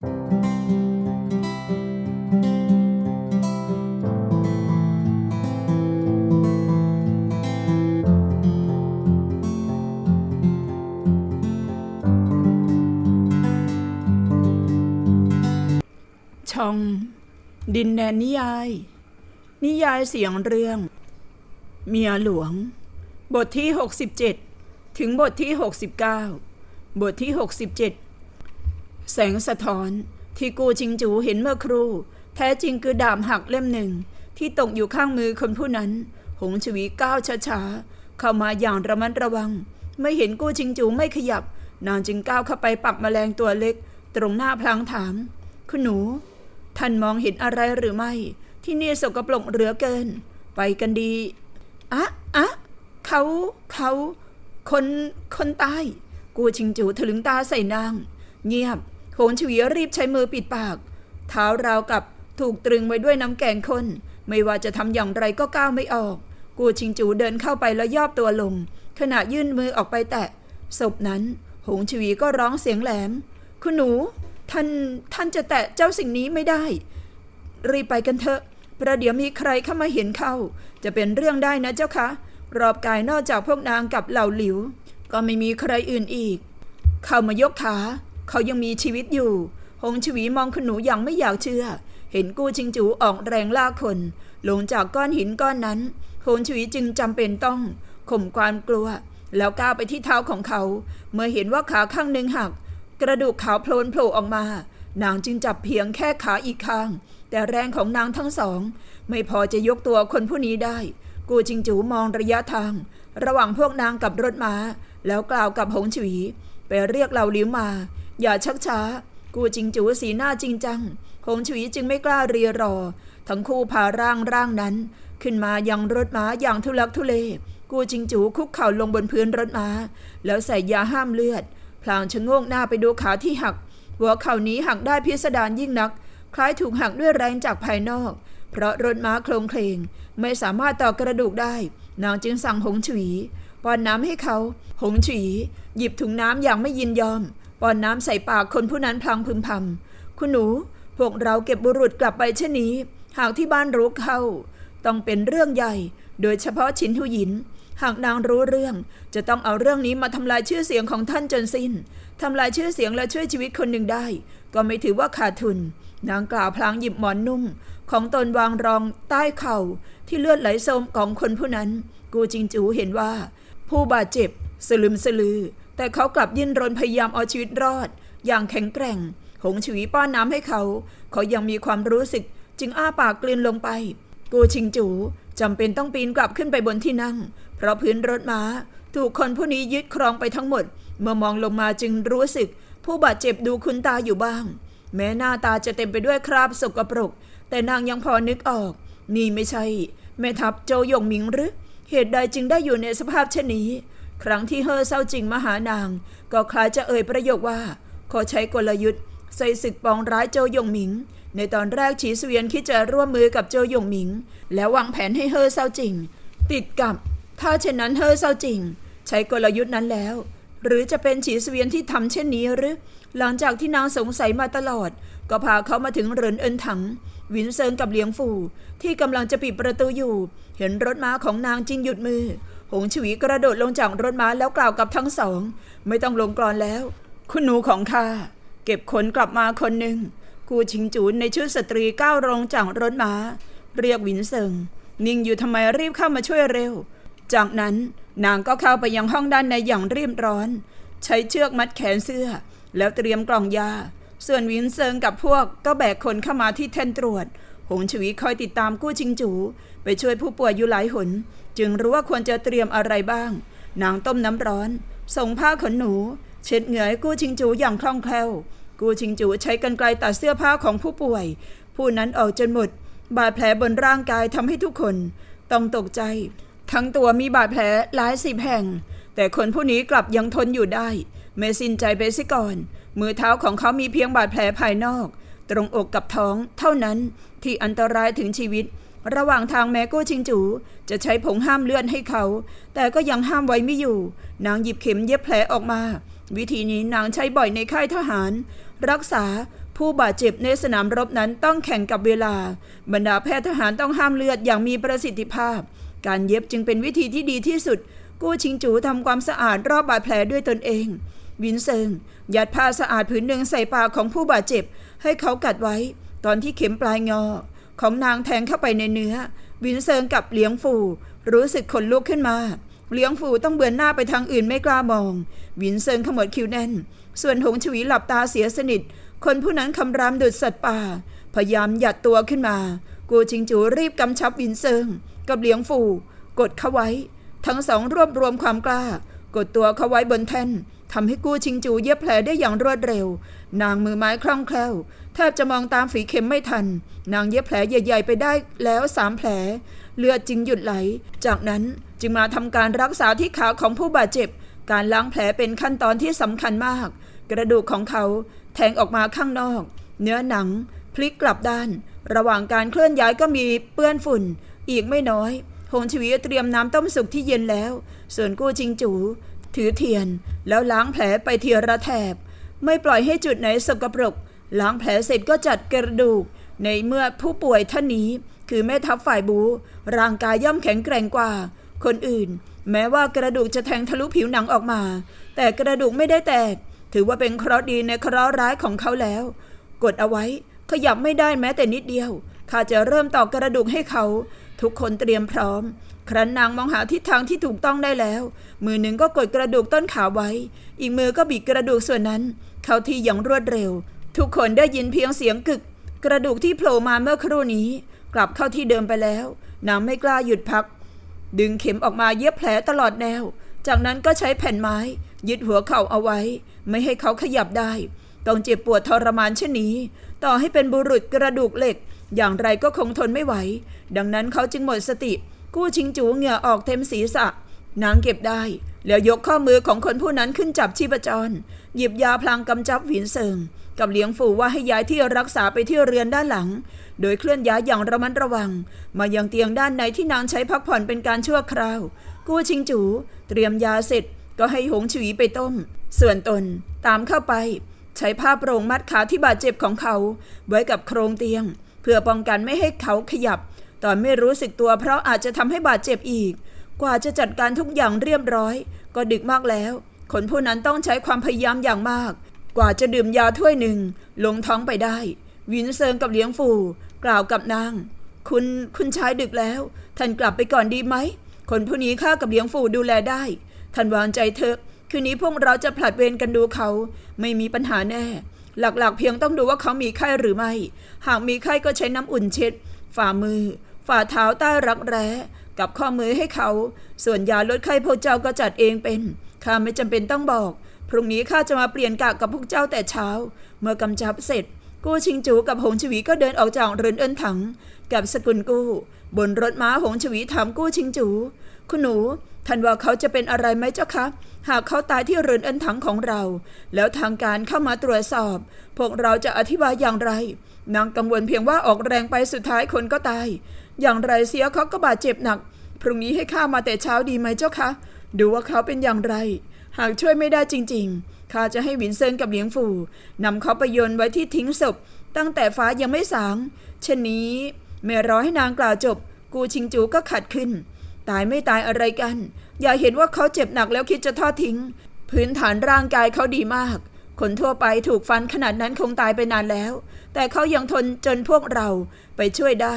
ช่อง ดินแดนนิยาย นิยายเสียงเรื่อง เมียหลวง บทที่ 67 ถึงบทที่ 69 บทที่ 67 แสงสะท้อน ที่กูจิงจูเห็นเมื่อครู่ แท้จริงคือดาบหักเล่มหนึ่ง ที่ตกอยู่ข้างมือคนผู้นั้น หงชวีก้าวช้าๆเข้ามาอย่างระมัดระวัง ไม่เห็นกูจิงจูไม่ขยับ นางจึงก้าวเข้าไปปักแมลงตัวเล็ก ตรงหน้าพลางถาม คุณหนู ท่านมองเห็นอะไรหรือไม่ ที่นี่สกปรกเหลือเกิน ไปกันดีอะอะเขาเขาคนคนตาย กูชิงจูถลึงตาใส่นาง เงียบ นเฉวีรีบใช้มือปิดปาก เท้าราวกับถูกตรึงไว้ด้วยน้ำแกงข้น ไม่ว่าจะทำอย่างไรก็ก้าวไม่ออก กูชิงจูเดินเข้าไปแล้วย่อตัวลง ขณะยื่นมือออกไปแตะศพนั้น หงชวีก็ร้องเสียงแหลม คุณหนู ท่านท่านจะแตะเจ้าสิ่งนี้ไม่ได้ รีบไปกันเถอะ ประเดี๋ยวมีใครเข้ามาเห็นเข้า จะเป็นเรื่องได้นะเจ้าคะ รอบกายนอกจากพวกนางกับเหล่าหลิว ก็ไม่มีใครอื่นอีก เข้ามายกขา เขายังมีชีวิตอยู่ หงชวีมองคุณหนูอย่างไม่อยากเชื่อ เห็นกู้ชิงจูออกแรงลากคน ลงจากก้อนหินก้อนนั้น หงชวีจึงจำเป็นต้องข่มความกลัว แล้วก้าวไปที่เท้าของเขา เมื่อเห็นว่าขาข้างหนึ่งหัก กระดูกขาวโพลนโผล่ออกมา นางจึงจับเพียงแค่ขาอีกข้าง แต่แรงของนางทั้งสอง ไม่พอจะยกตัวคนผู้นี้ได้ กูจิงจูมองระยะทาง ระหว่างพวกนางกับรถม้า แล้วกล่าวกับหงฉวีไปเรียกเหล่าลิ้วมา อย่าชักช้า กูจิงจูสีหน้าจริงจังหงฉวีจึงไม่กล้าเรียรอ ทั้งคู่พาร่างร่างนั้น ขึ้นมายังรถม้าอย่างทุลักทุเล กูจิงจูคุกเข่าลงบนพื้นรถม้า แล้วใส่ยาห้ามเลือด พลางชะโงกหน้าไปดูขาที่หัก หัวเข่านี้หักได้พิสดารยิ่งนัก คล้ายถูกหักด้วยแรงจากภายนอก เพราะรถม้าโครงเคลงไม่สามารถต่อกระดูกได้ นางจึงสั่งหงฉวีป้อนน้ำให้เขา หงฉวีหยิบถุงน้ำอย่างไม่ยินยอม ป้อนน้ำใส่ปากคนผู้นั้นพลางพึมพำคุณหนู พวกเราเก็บบุรุษกลับไปเช่นนี้ หากที่บ้านรู้เข้า ต้องเป็นเรื่องใหญ่ โดยเฉพาะชินหุยิน หากนางรู้เรื่อง จะต้องเอาเรื่องนี้มาทำลายชื่อเสียงของท่านจนสิ้นทำลายชื่อเสียงและช่วยชีวิตคนหนึ่งได้ ก็ไม่ถือว่าขาดทุน นางกล่าวพลางหยิบหมอนนุ่ม ของตนวางรองใต้เข่าที่เลือดไหลโสมของคนผู้นั้น กูจิงจูเห็นว่า ผู้บาดเจ็บสลึมสลือ แต่เขากลับดิ้นรนพยายามเอาชีวิตรอด อย่างแข็งแกร่ง หงฉวีป้อนน้ำให้เขา เขายังมีความรู้สึกจึงอ้าปากกลืนลงไป กูชิงจูจำเป็นต้องปีนกลับขึ้นไปบนที่นั่ง เพราะพื้นรถม้า ถูกคนผู้นี้ยึดครองไปทั้งหมด เมื่อมองลงมาจึงรู้สึก ผู้บาดเจ็บดูคุ้นตาอยู่บ้าง แม้หน้าตาจะเต็มไปด้วยคราบสกปรก แต่นางยังพอนึกออก นี่ไม่ใช่แม่ทัพโจยงหมิงหรือ เหตุใดจึงได้อยู่ในสภาพเช่นนี้ ครั้งที่เฮอเศร้าจริงมหานาง ก็คล้ายจะเอ่ยประโยคว่า ขอใช้กลยุทธ์ใส่ศึกปองร้ายโจยงหมิง ในตอนแรกฉีเสวียนคิดจะร่วมมือกับโจยงหมิง แล้ววางแผนให้เฮอเศร้าจริง ติดกับ ถ้าเช่นนั้นเฮอเศร้าจริง ใช้กลยุทธ์นั้นแล้ว หรือจะเป็นฉีเสวียนที่ทำเช่นนี้หรือ หลังจากที่นางสงสัยมาตลอด ก็พาเขามาถึงเรินเอินถัง วินเซิงกับเหลียงฝูที่กำลังจะปิดประตูอยู่ เห็นรถม้าของนางจึงหยุดมือ หงฉวีกระโดดลงจากรถม้าแล้วกล่าวกับทั้งสอง ไม่ต้องลงกรอนแล้ว คุณหนูของข้าเก็บขนกลับมาคนหนึ่งกูชิงจูนในชุดสตรีก้าวลงจากรถม้า เรียกวินเซิงนิ่งอยู่ทำไมรีบเข้ามาช่วยเร็ว จากนั้นนางก็เข้าไปยังห้องด้านในอย่างรีบร้อน ใช้เชือกมัดแขนเสื้อ แล้วเตรียมกล่องยา ส่วนวินเซิงกับพวกก็แบกคนเข้ามาที่แท่นตรวจ หงฉวีคอยติดตามกู้ชิงจู ไปช่วยผู้ป่วยอยู่หลายหน จึงรู้ว่าควรจะเตรียมอะไรบ้าง นางต้มน้ำร้อน ส่งผ้าขนหนู เช็ดเหงื่อให้กู้ชิงจูอย่างคล่องแคล่ว กู้ชิงจูใช้กรรไกรตัดเสื้อผ้าของผู้ป่วย ผู้นั้นออกจนหมด บาดแผลบนร่างกายทำให้ทุกคนต้องตกใจ ทั้งตัวมีบาดแผลหลายสิบแห่ง แต่คนผู้นี้กลับยังทนอยู่ได้ไม่สิ้นใจไปซิก่อน มือเท้าของเขามีเพียงบาดแผลภายนอก ตรงอกกับท้อง เท่านั้นที่อันตรายถึงชีวิต ระหว่างทางแมโก้ชิงจู จะใช้ผงห้ามเลือดให้เขา แต่ก็ยังห้ามไว้ไม่อยู่ นางหยิบเข็มเย็บแผลออกมา วิธีนี้นางใช้บ่อยในค่ายทหาร รักษาผู้บาดเจ็บในสนามรบนั้นต้องแข่งกับเวลา บรรดาแพทย์ทหารต้องห้ามเลือดอย่างมีประสิทธิภาพ การเย็บจึงเป็นวิธีที่ดีที่สุด กู้ชิงจูทำความสะอาดรอบบาดแผลด้วยตนเอง วินเซิงยัดผ้าสะอาดผืนหนึ่งใส่ปากของผู้บาดเจ็บ ให้เขากัดไว้ ตอนที่เข็มปลายงอ ของนางแทงเข้าไปในเนื้อ วินเซิงกับเลี้ยงฟู รู้สึกขนลุกขึ้นมา เลี้ยงฟูต้องเบือนหน้าไปทางอื่นไม่กล้ามอง วินเซิงขมวดคิ้วแน่น ส่วนหงชวีหลับตาเสียสนิท คนผู้นั้นคำรามดุดสัตว์ป่า พยายามหยัดตัวขึ้นมา กูจิงจูรีบกำชับวินเซิง กับเหลียงฟูกดเขาไว้ ทั้งสองรวบรวมความกล้า กดตัวเขาไว้บนแท่นทำให้กู้ชิงจูเย็บแผลได้อย่างรวดเร็ว นางมือไม้คล่องแคล่วแทบจะมองตามฝีเข็มไม่ทัน นางเย็บแผลใหญ่ๆไปได้แล้วสามแผล เลือดจึงหยุดไหล จากนั้นจึงมาทำการรักษาที่ขาของผู้บาดเจ็บ การล้างแผลเป็นขั้นตอนที่สำคัญมาก กระดูกของเขาแทงออกมาข้างนอก เนื้อหนัง พลิกกลับด้าน ระหว่างการเคลื่อนย้ายก็มีเปื้อนฝุ่น อีกไม่น้อยหงชวีเตรียมน้ำต้มสุกที่เย็นแล้ว ส่วนกู้จิงจู ถือเทียน แล้วล้างแผลไปเทีละแถบ ไม่ปล่อยให้จุดไหนสกปรก ล้างแผลเสร็จก็จัดกระดูก ในเมื่อผู้ป่วยท่านนี้ คือแม่ทัพฝ่ายบู ร่างกายย่อมแข็งแกร่งกว่า คนอื่น แม้ว่ากระดูกจะแทงทะลุผิวหนังออกมา แต่กระดูกไม่ได้แตก ถือว่าเป็นเคราะห์ดีในเคราะห์ร้ายของเขาแล้ว กดเอาไว้ขยับไม่ได้แม้แต่นิดเดียวข้าจะเริ่มต่อกระดูกให้เขา ทุกคนเตรียมพร้อม ครั้นนางมองหาทิศทางที่ถูกต้องได้แล้ว มือหนึ่งก็กดกระดูกต้นขาไว้ อีกมือก็บีบกระดูกส่วนนั้น เข้าที่อย่างรวดเร็ว ทุกคนได้ยินเพียงเสียงกึก กระดูกที่โผล่มาเมื่อครู่นี้ กลับเข้าที่เดิมไปแล้วนางไม่กล้าหยุดพัก ดึงเข็มออกมาเย็บแผลตลอดแนว จากนั้นก็ใช้แผ่นไม้ ยึดหัวเข่าเอาไว้ ไม่ให้เขาขยับได้ ต้องเจ็บปวดทรมานเช่นนี้ ต่อให้เป็นบุรุษกระดูกเหล็ก อย่างไรก็คงทนไม่ไหว ดังนั้นเขาจึงหมดสติ กู้ชิงจูเหงื่อออกเต็มศีรษะ นางเก็บได้ แล้วยกข้อมือของคนผู้นั้นขึ้นจับชีพจร หยิบยาพลางกำจับหวินเซิง กับเลี้ยงฝูว่าให้ย้ายที่รักษาไปที่เรือนด้านหลัง โดยเคลื่อนย้ายอย่างระมัดระวัง มายังเตียงด้านในที่นางใช้พักผ่อนเป็นการชั่วคราว กู้ชิงจู เตรียมยาเสร็จก็ให้หงฉวีไปต้ม ส่วนตนตามเข้าไป ใช้ผ้าโปร่งมัดขาที่บาดเจ็บของเขา ไว้กับโครงเตียง พื่อป้องกันไม่ให้เขาขยับ ตอนไม่รู้สึกตัวเพราะอาจจะทำให้บาดเจ็บอีก กว่าจะจัดการทุกอย่างเรียบร้อย ก็ดึกมากแล้ว คนผู้นั้นต้องใช้ความพยายามอย่างมาก กว่าจะดื่มยาถ้วยหนึ่ง ลงท้องไปได้ วินเซิงกับเลี้ยงฟูกล่าวกับนาง คุณคุณชายดึกแล้ว ท่านกลับไปก่อนดีไหม คนผู้นี้ข้ากับเลี้ยงฟูดูแลได้ ท่านวางใจเถอะ คืนนี้พวกเราจะผลัดเวรกันดูเขา ไม่มีปัญหาแน่ หลักๆ เพียงต้องดูว่าเขามีไข้หรือไม่ หากมีไข้ก็ใช้น้ำอุ่นเช็ด ฝ่ามือ ฝ่าเท้าใต้รักแร้ กับข้อมือให้เขา ส่วนยาลดไข้พวกเจ้าก็จัดเองเป็นข้าไม่จำเป็นต้องบอก พรุ่งนี้ข้าจะมาเปลี่ยนกะกับพวกเจ้าแต่เช้า เมื่อกำจับเสร็จ กู้ชิงจูกับหงชวีก็เดินออกจากเรือนเอินถัง กับสกุลกู้ บนรถม้าหงชวีถามกู้ชิงจู คุณหนูท่านว่าเขาจะเป็นอะไรไหมเจ้าคะหากเขาตายที่เรือนเอินถังของเรา แล้วทางการเข้ามาตรวจสอบ พวกเราจะอธิบายอย่างไรนางกังวลเพียงว่าออกแรงไปสุดท้ายคนก็ตาย อย่างไรเสียเขาก็บาดเจ็บหนัก พรุ่งนี้ให้ข้ามาแต่เช้าดีไหมเจ้าคะ ดูว่าเขาเป็นอย่างไร หากช่วยไม่ได้จริง ๆ ข้าจะให้หวินเซินกับเหลียงฝูนำเขาไปโยนไว้ที่ทิ้งศพ ตั้งแต่ฟ้ายังไม่สาง เช่นนี้เมื่อรอให้นางกล่าวจบ กูชิงจูก็ขัดขึ้น ตายไม่ตายอะไรกัน อย่าเห็นว่าเขาเจ็บหนักแล้วคิดจะทอดทิ้ง พื้นฐานร่างกายเขาดีมาก คนทั่วไปถูกฟันขนาดนั้นคงตายไปนานแล้ว แต่เขายังทนจนพวกเราไปช่วยได้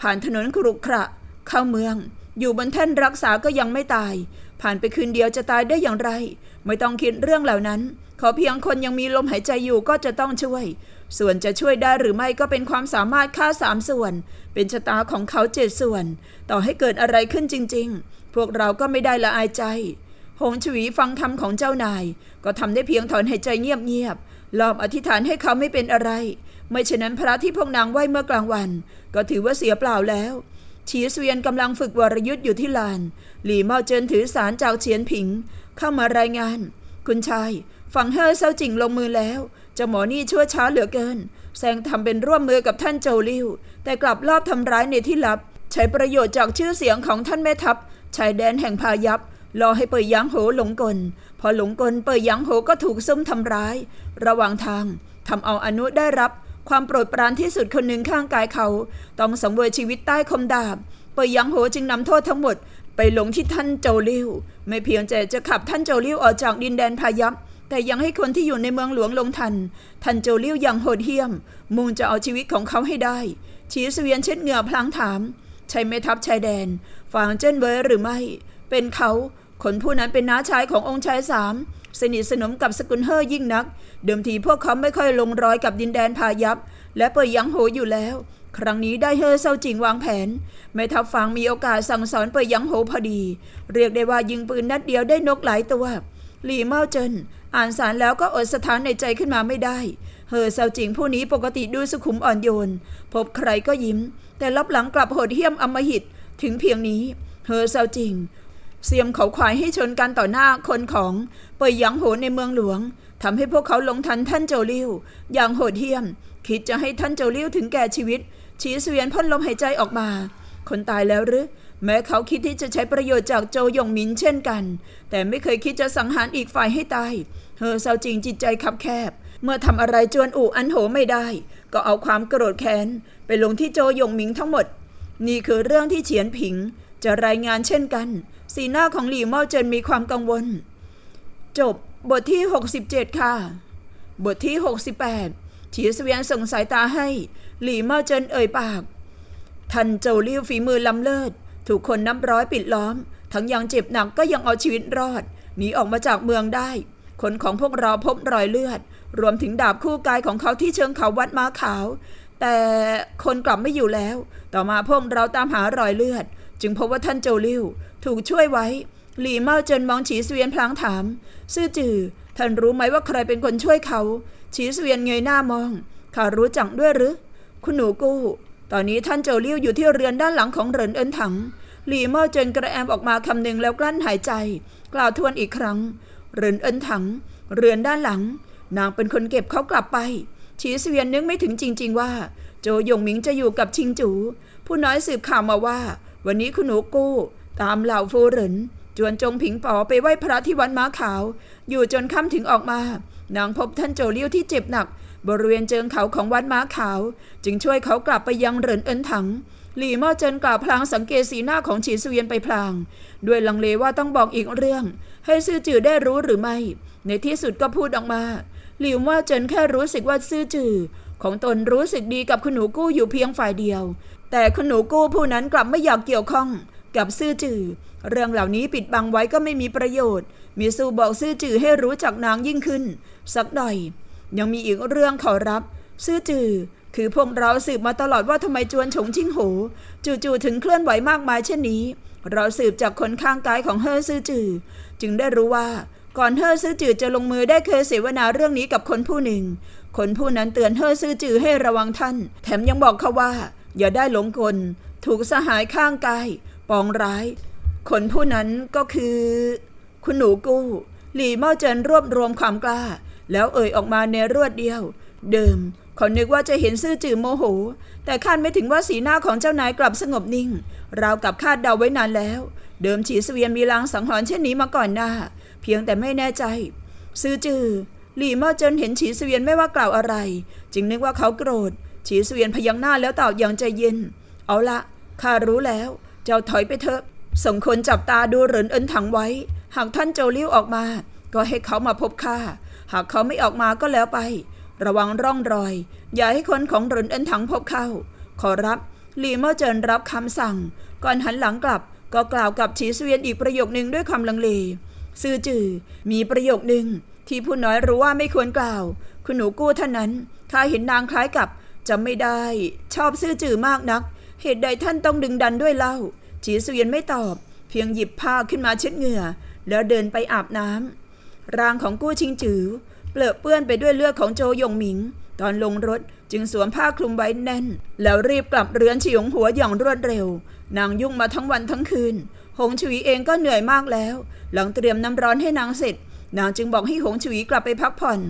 ผ่านถนนครุขระ เข้าเมือง อยู่บนแท่นรักษาก็ยังไม่ตาย ผ่านไปคืนเดียวจะตายได้อย่างไร ไม่ต้องคิดเรื่องเหล่านั้น ขอเพียงคนยังมีลมหายใจอยู่ก็จะต้องช่วย ส่วนจะช่วยได้หรือไม่ก็เป็นความสามารถค่าสามส่วน เป็นชะตาของเขาเจ็ดส่วน ต่อให้เกิดอะไรขึ้นจริง ๆ พวกเราก็ไม่ได้ละอายใจ หงชวีฟังคำของเจ้านาย ก็ทำได้เพียงถอนหายใจเงียบๆ ลอบอธิษฐานให้เขาไม่เป็นอะไร ไม่เช่นนั้นพระที่พวกนางไหว้เมื่อกลางวัน ก็ถือว่าเสียเปล่าแล้วฉีเสวียนกำลังฝึกวรยุทธ์อยู่ที่ลาน หลี่เมาเจินถือสารจ้าเฉียนผิง เข้ามารายงาน คุณชาย ฝั่งเฮอเซาจิงลงมือแล้วเจ้าหมอนี่ชั่วช้าเหลือเกิน แซงทำเป็นร่วมมือกับท่านโจลิว แต่กลับลอบทำร้ายในที่ลับ ใช้ประโยชน์จากชื่อเสียงของท่านแม่ทัพชายแดนแห่งพายัพรอให้เปยหยางโหหลงกล พอหลงกลเปยหยางโหก็ถูกซุ่มทำร้าย ระหว่างทางทำเอาอนุได้รับความโปรดปรานที่สุดคนหนึ่งข้างกายเขา ต้องสังเวยชีวิตใต้คมดาบเปยยังโหจึงนำโทษทั้งหมด ไปลงที่ท่านโจลิวไม่เพียงแต่จะขับท่านโจลิวออกจากดินแดนพายัพแต่ยังให้คนที่อยู่ในเมืองหลวงลงทัน ท่านโจลิวยังโหดเหี้ยม มุ่งจะเอาชีวิตของเขาให้ได้ฉีสเวียนเช็ดเหงื่อพลางถาม ใช่ไหมทัพชายแดนฟางเจ้นเวยหรือไม่ เป็นเขาคนผู้นั้นเป็นน้าชายขององค์ชายสามสนิทสนมกับสกุลเฮอยิ่งนัก เดิมทีพวกเขาไม่ค่อยลงรอยกับดินแดนพายัพและเปยยังโหอยู่แล้ว ครั้งนี้ได้เฮอเซาจิงวางแผนแม่ทัพฟางมีโอกาสสั่งสอนเปยยังโหพอดี เรียกได้ว่ายิงปืนนัดเดียวได้นกหลายตัวหลี่เมาเจินอ่านสารแล้วก็อดสถานในใจขึ้นมาไม่ได้ เฮอเซาจิงผู้นี้ปกติดูสุขุมอ่อนโยน พบใครก็ยิ้ม แต่รับหลังกลับโหดเหี้ยมอำมหิต ถึงเพียงนี้ เฮอเซาจิง เสียมเขาควายให้ชนกันต่อหน้าคนของเปยหยังโหในเมืองหลวงทำให้พวกเขาลงทันท่านโจลิวอย่างโหดเหี้ยม คิดจะให้ท่านโจลิวถึงแก่ชีวิต ชีเสวียนพ่นลมหายใจออกมา คนตายแล้วหรือแม้เขาคิดที่จะใช้ประโยชน์จากโจยงหมินเช่นกัน แต่ไม่เคยคิดจะสังหารอีกฝ่ายให้ตายเฮอเซาจริงจิตใจคับแคบ เมื่อทำอะไรจวนอู่อันโหไม่ได้ ก็เอาความโกรธแค้น ไปลงที่โจยงหมิงทั้งหมด นี่คือเรื่องที่เฉียนผิง จะรายงานเช่นกัน สีหน้าของหลี่เมาเจินมีความกังวล จบบทที่ 67 ค่ะ บทที่ 68ฉีเสวียนส่งสายตาให้ หลี่เมาเจินเอ่ยปากทันโจลิ้วฝีมือล้ำเลิศ ถูกคนนับร้อยปิดล้อม ทั้งยังเจ็บหนักก็ยังเอาชีวิตรอดหนีออกมาจากเมืองได้ คนของพวกเราพบรอยเลือด รวมถึงดาบคู่กายของเขาที่เชิงเขาวัดม้าขาว แต่คนกลับไม่อยู่แล้ว ต่อมาพวกเราตามหารอยเลือด จึงพบว่าท่านโจลิ้วถูกช่วยไว้ หลี่เมาเจินมองฉีเสวียนพลางถาม ซื่อจือท่านรู้ไหมว่าใครเป็นคนช่วยเขา ฉีเสวียนเงยหน้ามองข้ารู้จักด้วยหรือ คุณหนูกู้ ตอนนี้ท่านโจเลิ้ยวอยู่ที่เรือนด้านหลังของเหรินเอินถังหลี่เม่าเจินกระแอมออกมาคำหนึ่งแล้วกลั้นหายใจ กล่าวทวนอีกครั้ง เหรินเอินถัง เรือนด้านหลัง นางเป็นคนเก็บเขากลับไปฉีเสวียนนึกไม่ถึงจริง ๆ ว่า โจยงหมิงจะอยู่กับชิงจู ผู้น้อยสืบข่าวมาว่า วันนี้คุณหนูกู้ ตามเหล่าฟูเหรินจวนจงผิงป๋อไปไหว้พระที่วัดม้าขาว อยู่จนค่ำถึงออกมา นางพบท่านโจเลี้ยวที่เจ็บหนัก บริเวณเจิงเขาของวัดม้าขาว จึงช่วยเขากลับไปยังเหรินเอินถัง หลี่ม่อเจินกล่าวพลางสังเกตสีหน้าของฉีเสวียนไปพลาง ด้วยลังเลว่าต้องบอกอีกเรื่อง ให้ซื่อจือได้รู้หรือไม่ ในที่สุดก็พูดออกมา หลี่ม่อเจินแค่รู้สึกว่าซื่อจือของตนรู้สึกดีกับคุณหนูกู้อยู่เพียงฝ่ายเดียว แต่คุณหนูกู้ผู้นั้นกลับไม่อยากเกี่ยวข้องกับซื่อจือเรื่องเหล่านี้ปิดบังไว้ก็ไม่มีประโยชน์ มีสู้บอกซื่อจือให้รู้จักนางยิ่งขึ้น สักหน่อย ยังมีอีกเรื่องขอรับ ซื่อจือ คือพวกเราสืบมาตลอดว่าทำไมจวนฉงชิงโหจู่ๆถึงเคลื่อนไหวมากมายเช่นนี้ เราสืบจากคนข้างกายของเฮอซื่อจือ จึงได้รู้ว่าก่อนเฮอซื่อจือจะลงมือได้เคยเสวนาเรื่องนี้กับคนผู้หนึ่ง คนผู้นั้นเตือนเฮอซื่อจือให้ระวังท่าน แถมยังบอกเขาว่า อย่าได้หลงกล ถูกสหายข้างกาย ปองร้าย คนผู้นั้นก็คือ คุณหนูกู้ หลี่เม่าเจินรวบรวมความกล้า แล้วเอ่ยออกมาในรวดเดียว เดิมเขานึกว่าจะเห็นซื่อจือโมโห แต่คาดไม่ถึงว่าสีหน้าของเจ้านายกลับสงบนิ่ง ราวกับคาดเดาไว้นานแล้ว เดิมฉีเสวียนมีลางสังหรณ์เช่นนี้มาก่อนหน้า เพียงแต่ไม่แน่ใจ ซื่อจือหลี่เมาเจินเห็นฉีเสวียนไม่ว่ากล่าวอะไร จึงนึกว่าเขาโกรธ ฉีเสวียนพยักหน้าแล้วตอบอย่างใจเย็น เอาละข้ารู้แล้ว เจ้าถอยไปเถอะ ส่งคนจับตาดูเหรินเอินถังไว้ หากท่านโจลิ้วออกมา ก็ให้เขามาพบข้า หากเขาไม่ออกมาก็แล้วไป ระวังร่องรอย อย่าให้คนของหรินเอินถังพบเข้า ขอรับหลีเมื่อเจินรับคำสั่ง ก่อนหันหลังกลับ ก็กล่าวกับฉีเสวียนอีกประโยคนึงด้วยความลังเลซื่อจือมีประโยคนึงที่ผู้น้อยรู้ว่าไม่ควรกล่าว คุณหนูกู้ท่านนั้นข้าเห็นนางคล้ายกับจำไม่ได้ ชอบซื่อจือมากนัก เหตุใดท่านต้องดึงดันด้วยเล่าฉีเสวียนไม่ตอบ เพียงหยิบผ้าขึ้นมาเช็ดเหงื่อ แล้วเดินไปอาบน้ำ ร่างของกู้ชิงจือเปลอะเปื้อนไปด้วยเลือดของโจยงหมิง ตอนลงรถจึงสวมผ้าคลุมไว้แน่น แล้วรีบกลับเรือนฉียงหัวอย่างรวดเร็ว นางยุ่งมาทั้งวันทั้งคืน หงฉุยเองก็เหนื่อยมากแล้ว หลังเตรียมน้ำร้อนให้นางเสร็จ นางจึงบอกให้หงฉุยกลับไปพักผ่อน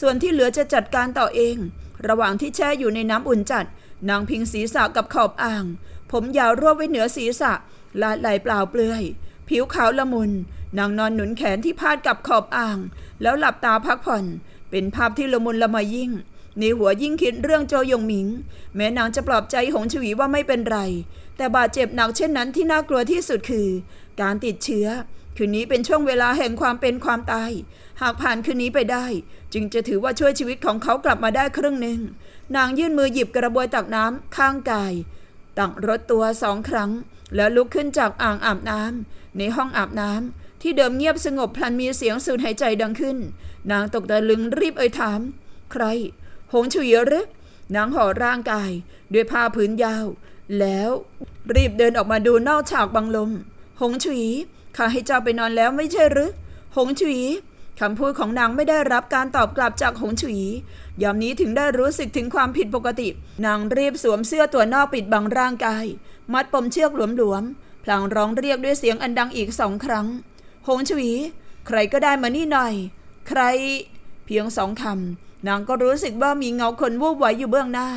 ส่วนที่เหลือจะจัดการต่อเอง ระหว่างที่แช่อยู่ในน้ำอุ่นจัด นางพิงศีรษะกับขอบอ่าง ผมยาวรวบไว้เหนือศีรษะลาดไหลเปล่าเปลือย ผิวขาวละมุน นางนอนหนุนแขนที่พาดกับขอบอ่าง แล้วหลับตาพักผ่อน เป็นภาพที่ละมุนละไมยิ่ง ในหัวยิ่งคิดเรื่องโจยงหมิง แม้นางจะปลอบใจหงชวีว่าไม่เป็นไร แต่บาดเจ็บหนักเช่นนั้นที่น่ากลัวที่สุดคือ การติดเชื้อ คืนนี้เป็นช่วงเวลาแห่งความเป็นความตาย หากผ่านคืนนี้ไปได้ จึงจะถือว่าช่วยชีวิตของเขากลับมาได้ครึ่งหนึ่ง นางยื่นมือหยิบกระบวยตักน้ำข้างกายตั้งรถตัวสองครั้ง แล้วลุกขึ้นจากอ่างอาบน้ำในห้องอาบน้ำ ที่เดิมเงียบสงบพลันมีเสียงสูดหายใจดังขึ้น นางตกตะลึงรีบเอ่ยถาม ใคร หงฉุยหรือนางห่อร่างกาย ด้วยผ้าผืนยาว แล้วรีบเดินออกมาดูนอกฉากบังลม หงฉุยข้าให้เจ้าไปนอนแล้วไม่ใช่หรือหงฉุยคำพูดของนางไม่ได้รับการตอบกลับจากหงฉุยยามนี้ถึงได้รู้สึกถึงความผิดปกติ นางรีบสวมเสื้อตัวนอกปิดบังร่างกาย มัดปมเชือกหลวมๆพลางร้องเรียกด้วยเสียงอันดังอีกสองครั้ง หงฉุยใครก็ได้มานี่หน่อย ใคร เพียงสองคำนางก็รู้สึกว่ามีเงาคนวูบไหวอยู่เบื้องหน้า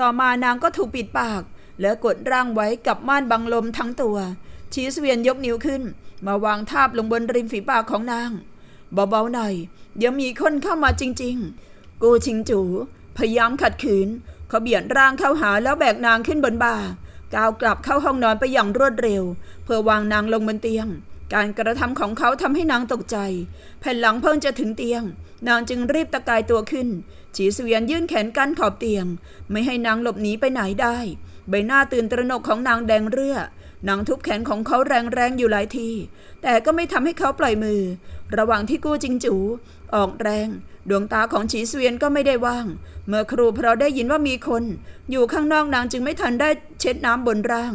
ต่อมานางก็ถูกปิดปาก และกดร่างไว้กับม่านบังลมทั้งตัว ชีสเวียนยกนิ้วขึ้น มาวางทาบลงบนริมฝีปากของนางเบาๆหน่อยเดี๋ยวมีคนเข้ามาจริง ๆ กูชิงจู พยายามขัดขืน เขาเบียดร่างเข้าหาแล้วแบกนางขึ้นบนบ่าก้าวกลับเข้าห้องนอนไปอย่างรวดเร็ว เพื่อวางนางลงบนเตียง การกระทำของเขาทำให้นางตกใจ แผ่นหลังเพิ่งจะถึงเตียง นางจึงรีบตะกายตัวขึ้น ฉีเสวียนยื่นแขนกั้นขอบเตียง ไม่ให้นางหลบหนีไปไหนได้ ใบหน้าตื่นตระหนกของนางแดงเรื่อนางทุบแขนของเขาแรงๆอยู่หลายที แต่ก็ไม่ทำให้เขาปล่อยมือ ระหว่างที่กู้จิงจู ออกแรง ดวงตาของฉีเสวียนก็ไม่ได้ว่าง เมื่อครูเพราะได้ยินว่ามีคน อยู่ข้างนอกนางจึงไม่ทันได้เช็ดน้ำบนร่าง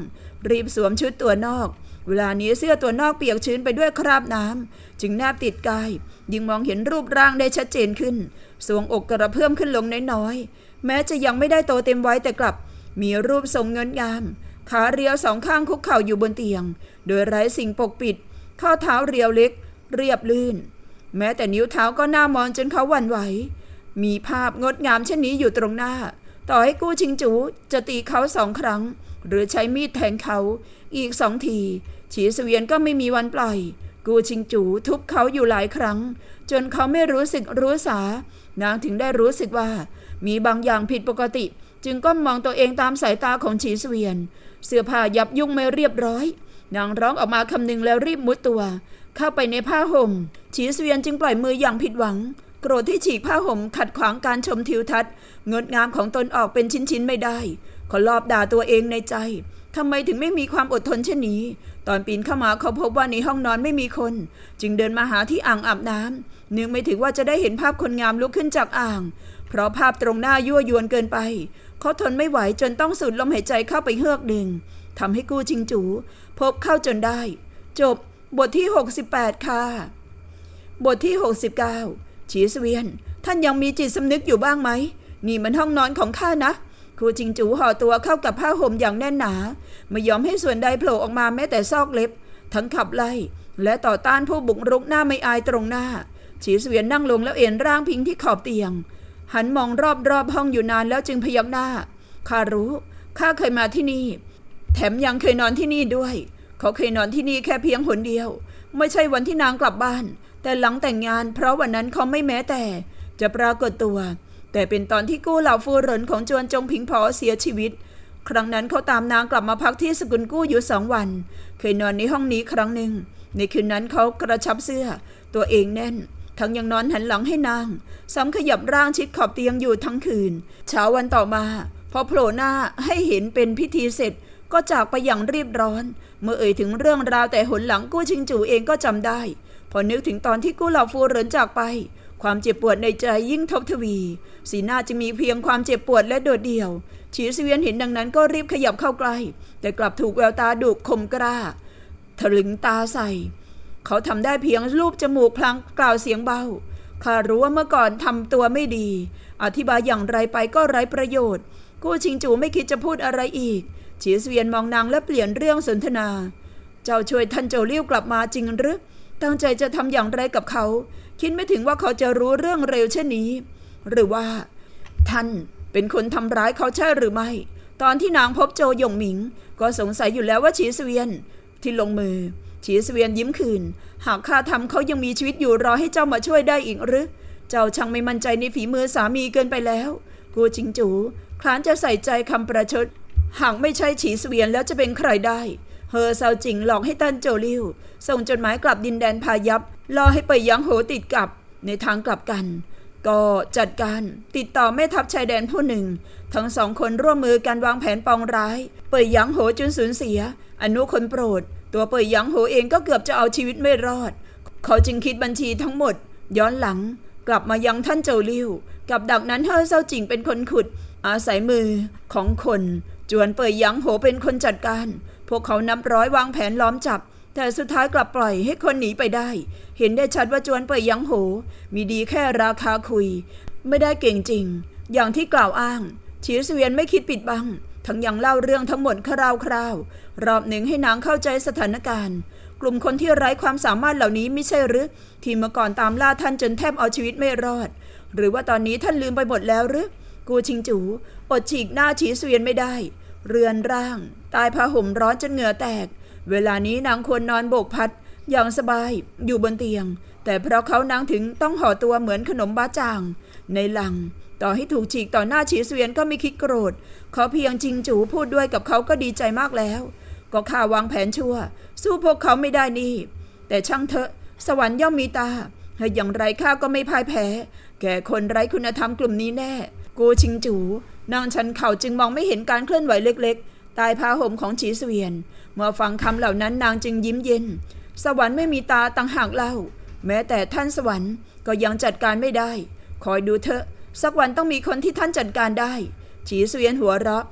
รีบสวมชุดตัวนอก เวลานี้เสื้อตัวนอกเปียกชื้นไปด้วยคราบน้ำจึงแนบติดกาย ยิ่งมองเห็นรูปร่างได้ชัดเจนขึ้น สวงอกกระเพิ่อมขึ้นลงน้อยๆ แม้จะยังไม่ได้โตเต็มไว้แต่กลับ มีรูปทรงเงินงาม ขาเรียวสองข้างคุกเข่าอยู่บนเตียง โดยไร้สิ่งปกปิด ข้อเท้าเรียวเล็ก เรียบลื่น แม้แต่นิ้วเท้าก็หน้ามอนจนเขาหวั่นไหว มีภาพงดงามเช่นนี้อยู่ตรงหน้า ต่อให้กู้ชิงจูจะตีเขาสองครั้ง หรือใช้มีดแทงเขาอีกสองที ฉีเสวียนก็ไม่มีวันปล่อย กูชิงจูทุบเขาอยู่หลายครั้ง จนเขาไม่รู้สึกรู้สา นางถึงได้รู้สึกว่า มีบางอย่างผิดปกติ จึงก้มมองตัวเองตามสายตาของฉีเสวียน เสื้อผ้ายับยุ่งไม่เรียบร้อย นางร้องออกมาคำหนึ่งแล้วรีบมุดตัว เข้าไปในผ้าห่ม ฉีเสวียนจึงปล่อยมืออย่างผิดหวัง โกรธที่ฉีกผ้าห่มขัดขวางการชมทิวทัศน์งดงามของตนออกเป็นชิ้นๆไม่ได้เขาลอบด่าตัวเองในใจทำไมถึงไม่มีความอดทนเช่นนี้ ตอนปีนเข้ามาเขาพบว่าในห้องนอนไม่มีคน จึงเดินมาหาที่อ่างอาบน้ำนึกไม่ถึงว่าจะได้เห็นภาพคนงามลุกขึ้นจากอ่าง เพราะภาพตรงหน้ายั่วยวนเกินไป เขาทนไม่ไหวจนต้องสูดลมหายใจเข้าไปเฮือกหนึ่งทำให้กู้จิงจู พบเข้าจนได้ จบบทที่ 68 ค่ะ บทที่ 69 ฉีเสวียน ท่านยังมีจิตสำนึกอยู่บ้างไหม นี่มันห้องนอนของข้านะ ครูจิงจูห่อตัวเข้ากับผ้าห่มอย่างแน่นหนา ไม่ยอมให้ส่วนใดโผล่ออกมาแม้แต่ซอกเล็บ ทั้งขับไล่ และต่อต้านผู้บุกรุกหน้าไม่อายตรงหน้า ฉีเสวียนนั่งลงแล้วเอ็นร่างพิงที่ขอบเตียง หันมองรอบๆห้องอยู่นานแล้วจึงพยักหน้าข้ารู้ข้าเคยมาที่นี่ แถมยังเคยนอนที่นี่ด้วย เขาเคยนอนที่นี่แค่เพียงหนเดียว ไม่ใช่วันที่นางกลับบ้าน แต่หลังแต่งงาน เพราะวันนั้นเขาไม่แม้แต่ จะปรากฏตัว แต่เป็นตอนที่กู้เหล่าฟูเหรินของจวนจงผิงพอเสียชีวิต ครั้งนั้นเขาตามนางกลับมาพักที่สกุลกู้อยู่สองวัน เคยนอนในห้องนี้ครั้งหนึ่ง ในคืนนั้นเขากระชับเสื้อ ตัวเองแน่น ทั้งยังนอนหันหลังให้นาง ซ้ำขยับร่างชิดขอบเตียงอยู่ทั้งคืน เช้าวันต่อมาพอโผล่หน้าให้เห็นเป็นพิธีเสร็จก็จากไปอย่างรีบร้อน เมื่อเอ่ยถึงเรื่องราวแต่หนหลังกู้ชิงจูเองก็จำได้ พอนึกถึงตอนที่กู้เหล่าฟูเหรินจากไป ความเจ็บปวดในใจยิ่งทบทวี สีหน้าจะมีเพียงความเจ็บปวดและโดดเดี่ยวฉีเสวียนเห็นดังนั้นก็รีบขยับเข้าใกล้ แต่กลับถูกแววตาดุคมกล้าถลึงตาใส่ เขาทำได้เพียงรูปจมูกพลางกล่าวเสียงเบาข้ารู้ว่าเมื่อก่อนทำตัวไม่ดี อธิบายอย่างไรไปก็ไร้ประโยชน์ กู้ชิงจูไม่คิดจะพูดอะไรอีกฉีเสวียนมองนางและเปลี่ยนเรื่องสนทนา เจ้าช่วยท่านโจเลี้ยวกลับมาจริงหรือตั้งใจจะทำอย่างไรกับเขา คิดไม่ถึงว่าเขาจะรู้เรื่องเร็วเช่นนี้ หรือว่า ท่านเป็นคนทำร้ายเขาใช่หรือไม่ ตอนที่นางพบโจยงหมิง ก็สงสัยอยู่แล้วว่าฉีเสวียนที่ลงมือ ฉีเสวียนยิ้มคืน หากข้าทำเขายังมีชีวิตอยู่รอให้เจ้ามาช่วยได้อีกหรือ เจ้าช่างไม่มั่นใจในฝีมือสามีเกินไปแล้วกูจิงจูคลานจะใส่ใจคำประชด หากไม่ใช่ฉีเสวียนแล้วจะเป็นใครได้เฮอเซาจิงหลอกให้ตันโจลิวส่งจดหมายกลับดินแดนพายับล่อให้ไปยังโหติดกับ ในทางกลับกัน ก็จัดการติดต่อแม่ทัพชายแดนผู้หนึ่ง ทั้งสองคนร่วมมือการวางแผนปองร้าย เปิดยังโหจนสูญเสีย อนุคนโปรด ตัวเปิดยังโหเองก็เกือบจะเอาชีวิตไม่รอด เขาจึงคิดบัญชีทั้งหมด ย้อนหลัง กลับมายังท่านโจลิวกับดักนั้นเฮอเซาจิงเป็นคนขุด อาศัยมือของคน จวนเปิดยังโหเป็นคนจัดการ พวกเขานับร้อยวางแผนล้อมจับ แต่สุดท้ายกลับปล่อยให้คนหนีไปได้ เห็นได้ชัดว่าจวนเปิดยังโห มีดีแค่ราคาคุย ไม่ได้เก่งจริง อย่างที่กล่าวอ้างฉีเสวียนไม่คิดปิดบัง ทั้งยังเล่าเรื่องทั้งหมดคราวๆรอบหนึ่งให้นางเข้าใจสถานการณ์ กลุ่มคนที่ไร้ความสามารถเหล่านี้ไม่ใช่หรือ ที่เมื่อก่อนตามล่าท่านจนแทบเอาชีวิตไม่รอด หรือว่าตอนนี้ท่านลืมไปหมดแล้วหรือกูชิงจูอดฉีกหน้าฉีเสวียนไม่ได้ เรือนร่าง ตายผ้าห่มร้อนจนเหงื่อแตก เวลานี้นางควรนอนโบกพัดอย่างสบายอยู่บนเตียง แต่เพราะเขานางถึงต้องห่อตัวเหมือนขนมบ้าจาง ในหลัง ต่อให้ถูกฉีกต่อหน้าฉีเสวียนก็ไม่คิดโกรธเขาเพียงจิงจูพูดด้วยกับเขาก็ดีใจมากแล้ว ก็ข้าวางแผนชั่ว สู้พวกเขาไม่ได้นี่ แต่ช่างเถอะ สวรรค์ย่อมมีตาให้อย่างไรข้าก็ไม่พ่ายแพ้ แก่คนไร้คุณธรรมกลุ่มนี้แน่ กูชิงจู นางชันเข่าจึงมองไม่เห็นการเคลื่อนไหวเล็กๆตายผ้าห่มของฉีเสวียน เมื่อฟังคำเหล่านั้นนางจึงยิ้มเย็น สวรรค์ไม่มีตาต่างหากเล่า แม้แต่ท่านสวรรค์ก็ยังจัดการไม่ได้ คอยดูเถอะ สักวันต้องมีคนที่ท่านจัดการได้ ฉีเสวียนหัวเราะ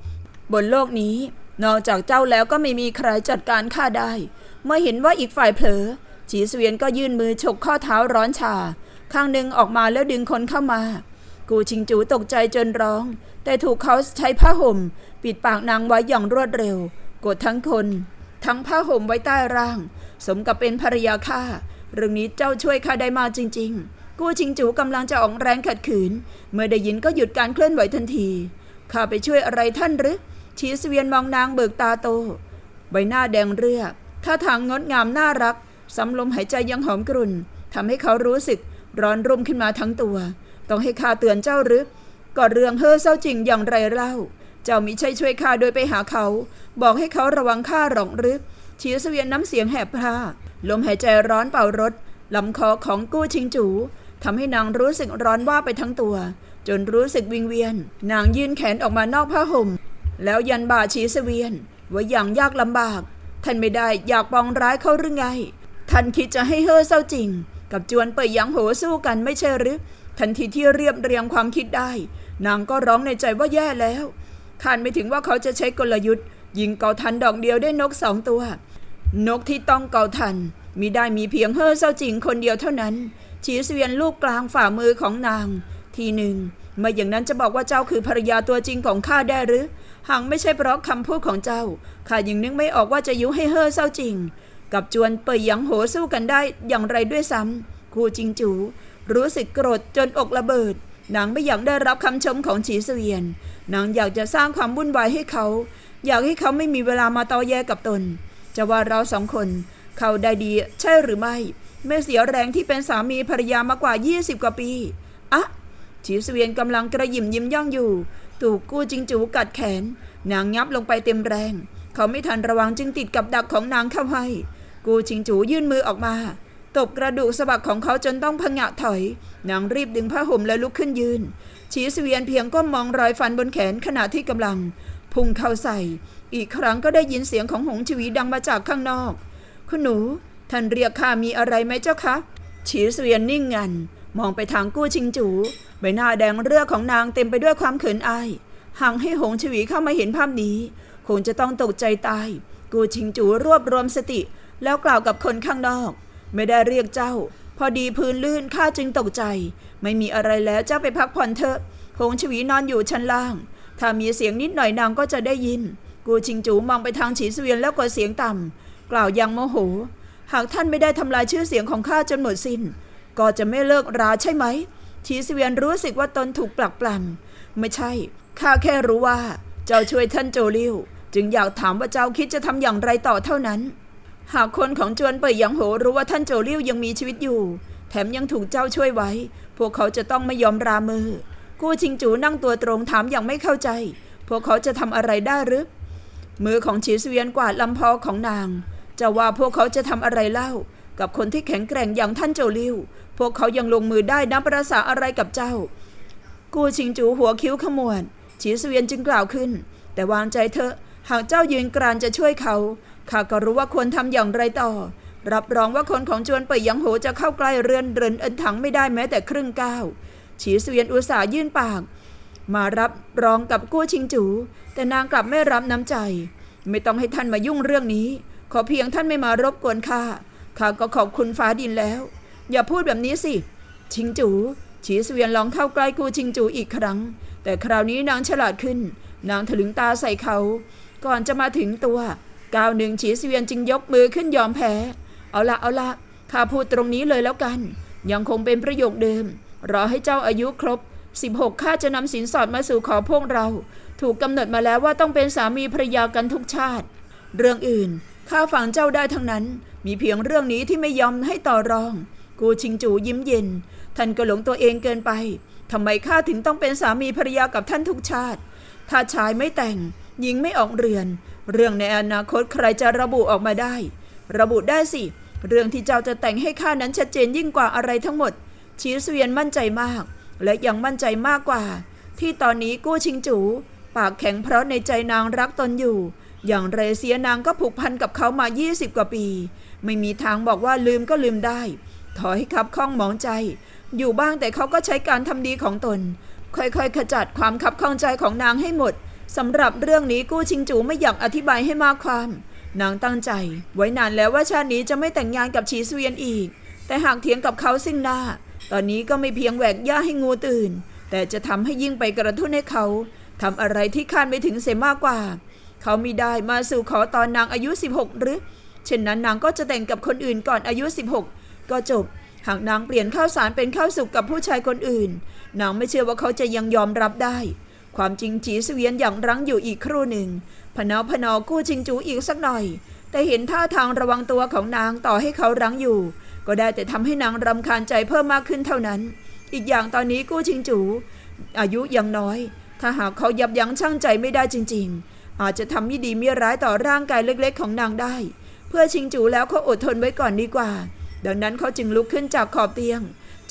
บนโลกนี้ นอกจากเจ้าแล้วก็ไม่มีใครจัดการข้าได้ เมื่อเห็นว่าอีกฝ่ายเผลอ ฉีเสวียนก็ยื่นมือฉกข้อเท้าร้อนชา ข้างหนึ่งออกมาแล้วดึงคนเข้ามา กูชิงจูตกใจจนร้อง แต่ถูกเขาใช้ผ้าห่ม ปิดปากนางไว้อย่างรวดเร็ว กดทั้งคน ทั้งผ้าห่มไว้ใต้ร่าง สมกับเป็นภรรยาข้าเรื่องนี้เจ้าช่วยข้าได้มาจริง ๆ กู้ชิงจูกำลังจะออกแรงขัดขืน เมื่อได้ยินก็หยุดการเคลื่อนไหวทันทีข้าไปช่วยอะไรท่านหรือชีสเวียนมองนางเบิกตาโต ใบหน้าแดงเรือท่าทางงดงามน่ารักสำลมหายใจยังหอมกรุ่นทำให้เขารู้สึกร้อนรุ่มขึ้นมาทั้งตัว ต้องให้ข้าเตือนเจ้าหรือก็เรื่องเฮ่อเศร้าจริงอย่างไรเล่า เจ้ามิใช่ช่วยข้าโดยไปหาเขา บอกให้เขาระวังข้าหรอกหรือชีสเวียนน้ำเสียงแหบพร่าลมหายใจร้อนเป่ารถลำคอของกู้ชิงจูทำให้นางรู้สึกร้อนว่าไปทั้งตัว จนรู้สึกวิงเวียน นางยื่นแขนออกมานอกผ้าห่ม แล้วยันบ่าชีสเวียนว่าอย่างยากลำบาก ท่านไม่ได้อยากปองร้ายเขาหรือไง ท่านคิดจะให้เฮ่อเศร้าจริง กับจวนเปิดยังโหสู้กันไม่ใช่หรือทันทีที่เรียบเรียงความคิดได้ นางก็ร้องในใจว่าแย่แล้ว คาดไม่ถึงว่าเขาจะใช้กลยุทธ์ ยิงเกาทันดอกเดียวได้นกสองตัว นกที่ต้องเกาทันมีได้มีเพียงเฮ่อเศร้าจิงคนเดียวเท่านั้น ชีสเวียนลูกกลางฝ่ามือของนาง ทีหนึ่งมื่ออย่างนั้นจะบอกว่าเจ้าคือภรรยาตัวจริงของข้าได้หรือ หากไม่ใช่เพราะคำพูดของเจ้า ข้ายังนึกไม่ออกว่าจะยุให้เฮ่อเศร้าจริง กับจวนเปยหยังโหสู้กันได้อย่างไรด้วยซ้ำครูจิงจู รู้สึกโกรธจนอกระเบิด นางไม่อยากได้รับคำชมของฉีเสวียน นางอยากจะสร้างความวุ่นวายให้เขา อยากให้เขาไม่มีเวลามาตอแยกับตน จะว่าเราสองคน เขาได้ดีใช่หรือไม่ ไม่เสียแรงที่เป็นสามีภรรยามากว่า 20 กว่าปีอะฉีเสวียนกำลังกระยิมยิ้มย่องอยู่ ถูกกู้จิงจูกัดแขน นางงับลงไปเต็มแรง เขาไม่ทันระวังจึงติดกับดักของนางเข้าให้ กูจิงจูยื่นมือออกมา ตบกระดูกสะบักของเขาจนต้องพงะถอย นางรีบดึงผ้าห่มและลุกขึ้นยืน ชีสเวียนเพียงก้มมองรอยฟันบนแขนขณะที่กำลัง พุ่งเข้าใส่ อีกครั้งก็ได้ยินเสียงของหงชวีดังมาจากข้างนอก คุณหนู ท่านเรียกข้ามีอะไรไหมเจ้าคะชีสเวียนนิ่งงัน มองไปทางกู้ชิงจูใบหน้าแดงเรือของนางเต็มไปด้วยความเขินอายห่างให้หงชวีเข้ามาเห็นภาพนี้ คงจะต้องตกใจตาย กูชิงจูรวบรวมสติ แล้วกล่าวกับคนข้างนอก ไม่ได้เรียกเจ้า พอดีพื้นลื่นข้าจึงตกใจ ไม่มีอะไรแล้วเจ้าไปพักผ่อนเถอะหงชวีนอนอยู่ชั้นล่าง ถ้ามีเสียงนิดหน่อยนางก็จะได้ยิน กูชิงจูมองไปทางฉีเสวียนแล้วกดเสียงต่ำกล่าวยังโมโห หากท่านไม่ได้ทำลายชื่อเสียงของข้าจนหมดสิ้น ก็จะไม่เลิกราใช่ไหมชีสเวียนรู้สึกว่าตนถูกปลักปลั่นไม่ใช่ข้าแค่รู้ว่า เจ้าช่วยท่านโจลิวจึงอยากถามว่าเจ้าคิดจะทำอย่างไรต่อเท่านั้น หากคนของจวนเป่ยหยางโหรู้ว่าท่านโจลิวยังมีชีวิตอยู่ แถมยังถูกเจ้าช่วยไว้ พวกเขาจะต้องไม่ยอมรามือ กู้ชิงจูนั่งตัวตรงถามอย่างไม่เข้าใจ พวกเขาจะทำอะไรได้หรือมือของฉีเสวียนกวาดลำพอของนาง จะว่าพวกเขาจะทำอะไรเล่า กับคนที่แข็งแกร่งอย่างท่านโจลิวพวกเขายังลงมือได้นับประสาอะไรกับเจ้า กู้ชิงจูหัวคิ้วขมวดฉีเสวียนจึงกล่าวขึ้น แต่วางใจเถอะหากเจ้ายืนกรานจะช่วยเขา ข้าก็รู้ว่าควรทำอย่างไรต่อ รับรองว่าคนของจวนเป่ยยังโหจะเข้าใกล้เรือนเรินเอินถังไม่ได้แม้แต่ครึ่งก้าวฉีเสวียนอุตส่าห์ยื่นปาก มารับรองกับกู้ชิงจู แต่นางกลับไม่รับน้ำใจ ไม่ต้องให้ท่านมายุ่งเรื่องนี้ ขอเพียงท่านไม่มารบกวนข้าข้าก็ขอบคุณฟ้าดินแล้ว อย่าพูดแบบนี้สิ ชิงจูฉีเสวียนลองเข้าใกล้กู้ชิงจูอีกครั้ง แต่คราวนี้นางฉลาดขึ้น นางถลึงตาใส่เขา ก่อนจะมาถึงตัว ก้าวหนึ่งฉีเสวียนจึงยกมือขึ้นยอมแพ้ เอาละเอาละข้าพูดตรงนี้เลยแล้วกัน ยังคงเป็นประโยคเดิม รอให้เจ้าอายุครบ 16ข้าจะนำสินสอดมาสู่ขอพวกเรา ถูกกำหนดมาแล้วว่าต้องเป็นสามีภรรยากันทุกชาติ เรื่องอื่นข้าฟังเจ้าได้ทั้งนั้น มีเพียงเรื่องนี้ที่ไม่ยอมให้ต่อรอง กูชิงจูยิ้มเย็น ท่านก็หลงตัวเองเกินไปทำไมข้าถึงต้องเป็นสามีภรรยากับท่านทุกชาติ ถ้าชายไม่แต่งหญิงไม่ออกเรือน เรื่องในอนาคตใครจะระบุออกมาได้ ระบุได้สิ เรื่องที่เจ้าจะแต่งให้ข้านั้นชัดเจนยิ่งกว่าอะไรทั้งหมด ชีสเวียนมั่นใจมาก และยังมั่นใจมากกว่า ที่ตอนนี้กู้ชิงจู ปากแข็งเพราะในใจนางรักตนอยู่ อย่างไรเสียนางก็ผูกพันกับเขามา 20 กว่าปี ไม่มีทางบอกว่าลืมก็ลืมได้ ถอยขับข้องหมองใจ อยู่บ้างแต่เขาก็ใช้การทำดีของตน ค่อยๆ ขจัดความขับข้องใจของนางให้หมด สำหรับเรื่องนี้กู้ชิงจูไม่อยากอธิบายให้มากความ นางตั้งใจ ไว้นานแล้วว่าชาตินี้จะไม่แต่งงานกับชีสเวียนอีก แต่หากเถียงกับเขาซึ่งหน้า ตอนนี้ก็ไม่เพียงแหวกย่าให้งูตื่น แต่จะทำให้ยิ่งไปกระตุ้นให้เขาทำอะไรที่คาดไม่ถึงเสียมากกว่า เขามีได้มาสู่ขอตอนนางอายุ 16 หรือ เช่นนั้นนางก็จะแต่งกับคนอื่นก่อนอายุ 16 ก็จบ หากนางเปลี่ยนข้าวสารเป็นข้าวสุกกับผู้ชายคนอื่น นางไม่เชื่อว่าเขาจะยังยอมรับได้ ความจริงจีเสวียนอย่างรั้งอยู่อีกครู่หนึ่ง พนอพนอกู้ชิงจูอีกสักหน่อย แต่เห็นท่าทางระวังตัวของนางต่อให้เขารั้งอยู่ ก็ได้แต่ทำให้นางรำคาญใจเพิ่มมากขึ้นเท่านั้น อีกอย่างตอนนี้กู้ชิงจู อายุยังน้อย ถ้าหากเขายับยั้งชั่งใจไม่ได้จริง ๆ อาจจะทำไม่ดีไม่ร้ายต่อร่างกายเล็กๆ ของนางได้ เพื่อชิงจูแล้วเขาอดทนไว้ก่อนดีกว่า ดังนั้นเขาจึงลุกขึ้นจากขอบเตียง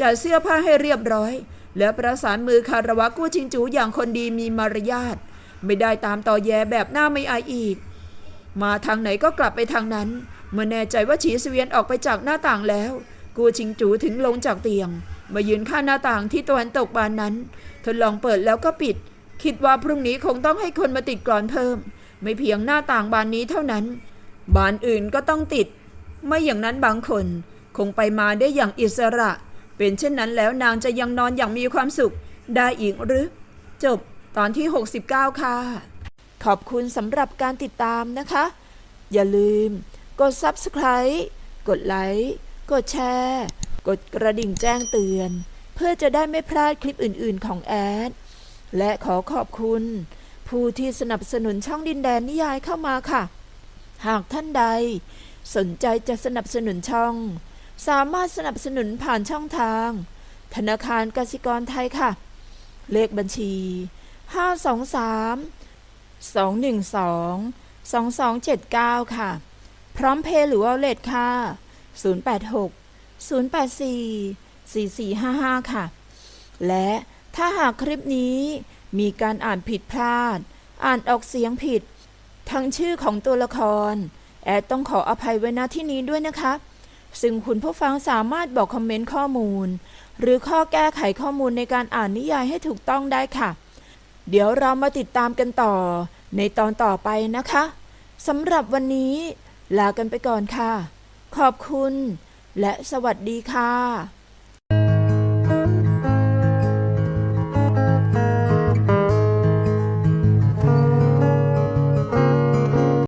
จัดเสื้อผ้าให้เรียบร้อย แล้วประสานมือคารวะกู้ชิงจูอย่างคนดีมีมารยาท ไม่ได้ตามต่อแยแบบหน้าไม่อายอีก มาทางไหนก็กลับไปทางนั้น เมื่อแน่ใจว่าฉีเสวียนออกไปจากหน้าต่างแล้ว กู้ชิงจูถึงลงจากเตียง มายืนข้างหน้าต่างที่ตะวันตกบานนั้น ทดลองเปิดแล้วก็ปิด คิดว่าพรุ่งนี้คงต้องให้คนมาติดกรอนเพิ่ม ไม่เพียงหน้าต่างบานนี้เท่านั้น บานอื่นก็ต้องติด ไม่อย่างนั้นบางคน คงไปมาได้อย่างอิสระ เป็นเช่นนั้นแล้วนางจะยังนอนอย่างมีความสุขได้อีกหรือ จบตอนที่ 69 ค่ะ ขอบคุณสำหรับการติดตามนะคะ อย่าลืม กด Subscribe กดไลค์กดแชร์กดกระดิ่งแจ้งเตือน เพื่อจะได้ไม่พลาดคลิปอื่น ๆ ของแอด และขอขอบคุณ ผู้ที่สนับสนุนช่องดินแดนนิยายเข้ามาค่ะ หากท่านใด สนใจจะสนับสนุนช่อง สามารถสนับสนุนผ่านช่องทาง ธนาคารกสิกรไทยค่ะ เลขบัญชี 523 212 2279 ค่ะ พร้อมเพย์หรือวอลเล็ตค่ะ 086 084 4455 ค่ะ และถ้าหากคลิปนี้มีการอ่านผิดพลาด อ่านออกเสียงผิด ทั้งชื่อของตัวละคร แอดต้องขออภัยไว้ณที่นี้ด้วยนะคะ ซึ่งคุณผู้ฟังสามารถบอกคอมเมนต์ข้อมูล หรือข้อแก้ไขข้อมูลในการอ่านนิยายให้ถูกต้องได้ค่ะ เดี๋ยวเรามาติดตามกันต่อ ในตอนต่อไปนะคะสำหรับวันนี้ ลากันไปก่อนค่ะ ขอบคุณ และสวัสดีค่ะ